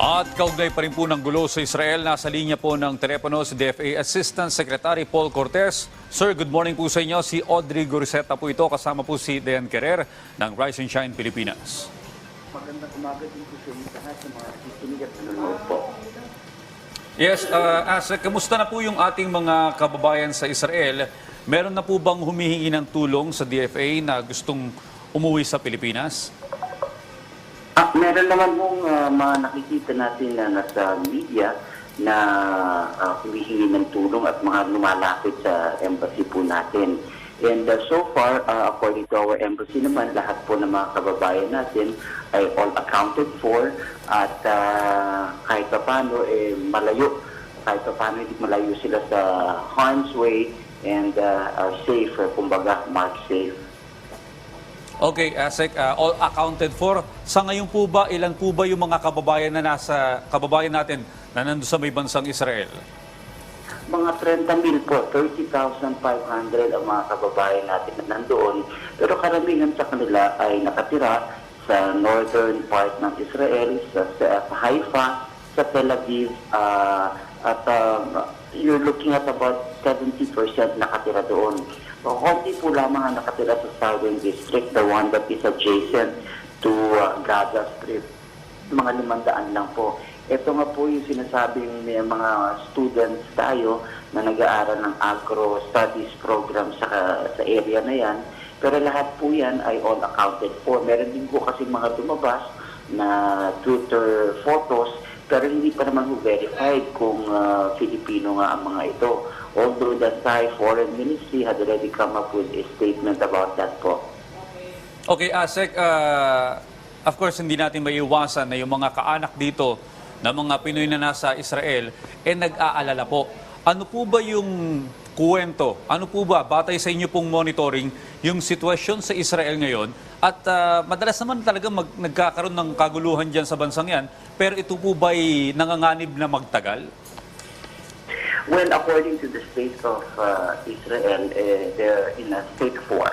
At kaugnay pa rin po ng gulo sa Israel, nasa linya po ng telepono si DFA Assistant Secretary Paul Cortez. Sir, good morning po sa inyo. Si Audrey Goriseta po ito, kasama po si Dean Querer ng Rise and Shine Pilipinas. Magandang umaga din po sa inyo lahat sa mga nakikinig at nanonood po. Yes, uh, Asek, kamusta na po yung ating mga kababayan sa Israel? Meron na po bang humihingi ng tulong sa DFA na gustong umuwi sa Pilipinas? Ah, meron naman pong ah, mga nakikita natin na nasa media na uh, humihingi ng tulong at mga lumalapit sa embassy po natin. And uh, so far, uh, according to our embassy naman, lahat po ng mga kababayan natin ay all accounted for at uh, kahit pa paano, eh, malayo. Kahit pa paano, hindi malayo sila sa harm's way and uh, are safe, uh, kumbaga, marked safe. Okay, Asek, uh, all accounted for. Sa ngayon po ba, ilan po ba yung mga kababayan na nasa, kababayan natin na nandun sa may bansang Israel? Mga 30 mil po, 30,500 ang mga kababayan natin na nandoon. Pero karamihan sa kanila ay nakatira sa northern part ng Israel, sa, sa Haifa, sa Tel Aviv, ah, at um, you're looking at about 70% nakatira doon. So, konti po lamang ang nakatira sa Southern District, the one that is adjacent to ah, Gaza Strip mga limandaan lang po. Ito nga po yung sinasabing may mga students tayo na nag-aaral ng agro studies program sa, sa area na yan. Pero lahat po yan ay all accounted for. Meron din po kasi mga lumabas na Twitter photos pero hindi pa naman verified kung ah, Filipino nga ang mga ito. Although the Thai Foreign Ministry had already come up with a statement about that po. Okay, Asek, uh, of course, hindi natin maiiwasan na yung mga kaanak dito na mga Pinoy na nasa Israel, eh nag-aalala po. Ano po ba yung kuwento? Ano po ba, batay sa inyo pong monitoring, yung sitwasyon sa Israel ngayon? At uh, madalas naman talaga mag, nagkakaroon ng kaguluhan dyan sa bansang yan, pero ito po ba'y nanganganib na magtagal? Well, according to the state of uh, Israel, eh, they're in a state of war.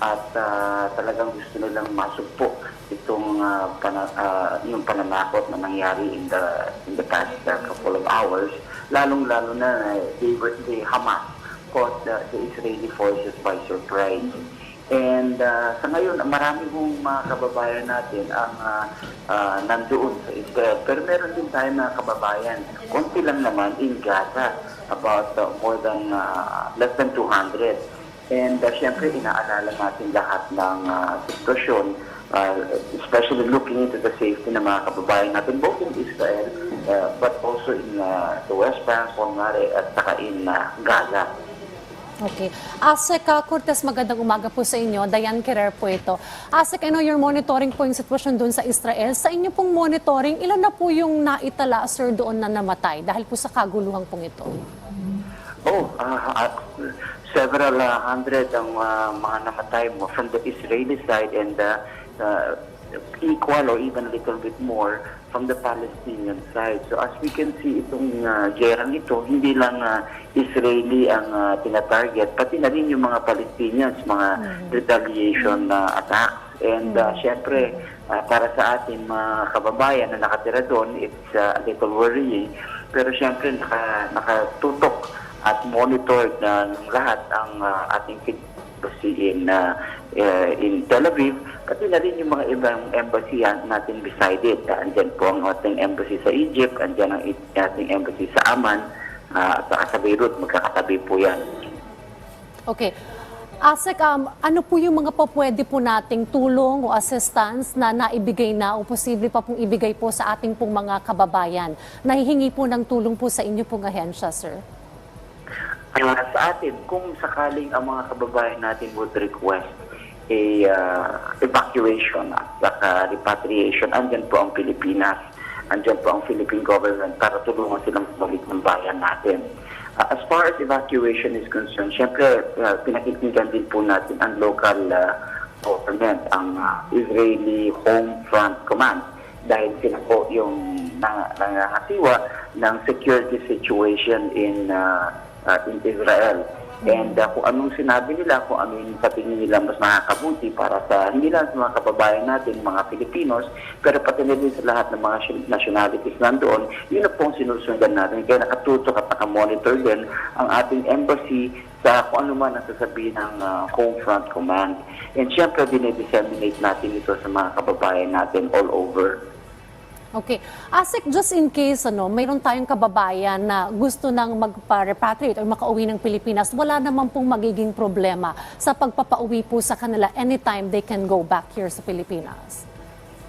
At uh, talagang gusto nilang masugpo itong uh, pana, uh, yung pananakot na nangyari in the in the past uh, couple of hours. Lalong-lalo na uh, they were, the Hamas caught the, the Israeli forces by surprise. And uh, sa ngayon, marami pong mga kababayan natin ang uh, uh, nandoon sa Israel. Pero meron din tayo mga kababayan, konti lang naman in Gaza, about uh, more than uh, less than 200. And uh, syempre, inaalala natin lahat ng uh, sitwasyon, uh, especially looking into the safety ng mga kababayan natin, both in Israel, uh, but also in uh, the West Bank, Ponmare, at saka in uh, Gaza. Okay. Asek uh, Cortez, magandang umaga po sa inyo. Diane Querer po ito. Asek, I know you're monitoring po yung sitwasyon doon sa Israel. Sa inyo pong monitoring, ilan na po yung naitala, sir, doon na namatay dahil po sa kaguluhan pong ito? Oh, uh, uh, several uh, hundred ang uh, mga namatay from the Israeli side and uh, uh, equal or even a little bit more from the Palestinian side. So as we can see, itong uh, gerang ito, hindi lang uh, Israeli ang uh, tinatarget, pati na rin yung mga Palestinians, mga retaliation uh, attacks. And uh, syempre, uh, para sa atin mga kababayan na nakatira doon, it's uh, a little worrying. Pero syempre, naka, nakatutok at monitored na ng lahat ang uh, ating embassy in, uh, uh, in Tel Aviv, pati na rin yung mga ibang embassy natin beside it. Uh, andyan po ang ating embassy sa Egypt, andyan ang ating embassy sa Amman, uh, at sa Beirut, magkakatabi po yan. Okay. Asek, um, ano po yung mga pwede po nating tulong o assistance na naibigay na o posible pa pong ibigay po sa ating pong mga kababayan? Nahihingi po ng tulong po sa inyo pong ahensya, sir. Uh, sa atin, kung sakaling ang mga kababayan natin would request a uh, evacuation at saka repatriation, andyan po ang Pilipinas, andyan po ang Philippine government para tulungan silang balik ng bayan natin. Uh, as far as evacuation is concerned, syempre uh, pinakikinggan din po natin ang local uh, government, ang uh, Israeli Home Front Command dahil sila po yung nang- nangangasiwa ng security situation in uh, uh, in Israel. And uh, kung anong sinabi nila, kung ano yung sa tingin nila mas nakakabuti para sa hindi lang sa mga kababayan natin, mga Filipinos, pero pati na din sa lahat ng mga nationalities nandoon, yun na po ang sinusundan natin. Kaya nakatutok at nakamonitor din ang ating embassy sa kung ano man ang sasabihin ng uh, Home Front Command. And syempre, dinidisseminate natin ito sa mga kababayan natin all over. Okay. Asik, just in case ano, mayroon tayong kababayan na gusto nang magpa-repatriate or makauwi ng Pilipinas, wala naman pong magiging problema sa pagpapauwi po sa kanila anytime they can go back here sa Pilipinas.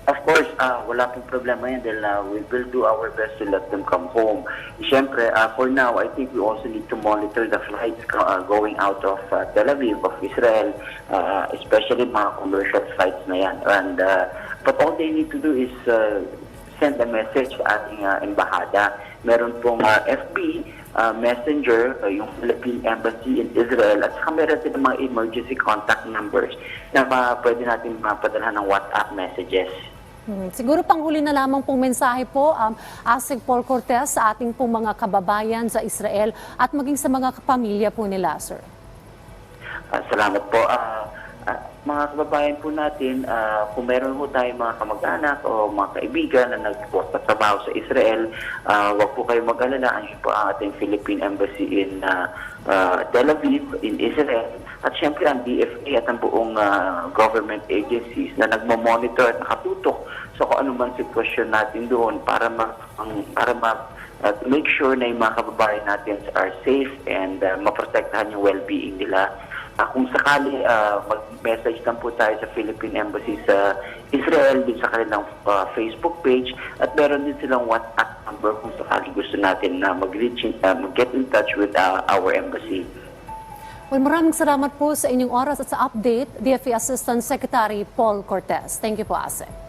Of course, ah, wala pong problema yan dahil ah, we will do our best to let them come home. Siyempre, ah, for now, I think we also need to monitor the flights ah, going out of ah, Tel Aviv, of Israel, ah, especially mga commercial flights na yan. And, ah, but all they need to do is ah, send a message sa ating ah, embahada. Meron pong ah, FB, ah, Messenger, ah, yung Philippine Embassy in Israel, at saka meron din mga emergency contact numbers na ma- pwede natin mapadalhan ng WhatsApp messages. Hmm, Siguro panghuli na lamang pong mensahe po, um, Asik Paul Cortez sa ating pong mga kababayan sa Israel at maging sa mga pamilya po nila, sir. Ah, salamat po. Ah, mga kababayan po natin, ah, kung meron po tayong mga kamag-anak o mga kaibigan na nagtatrabaho sa Israel, ah, huwag po kayo mag-alala. Andiyan po ang ating Philippine Embassy in ah, ah, Tel Aviv, in Israel. At syempre ang DFA at ang buong ah, government agencies na nagmo-monitor at nakatutok sa kung ano man sitwasyon natin doon para ma, ang- para ma, uh, to make sure na yung mga kababayan natin are safe and uh, maprotektahan yung well-being nila. Ah, kung sakali ah, mag-message lang po tayo sa Philippine Embassy sa Israel, din sa kanilang ah, Facebook page, at meron din silang WhatsApp number kung sakali gusto natin na mag-reach, in- ah, mag-get in touch with ah, our embassy. Well, maraming salamat po sa inyong oras at sa update, DFA Assistant Secretary Paul Cortez. Thank you po, Asik.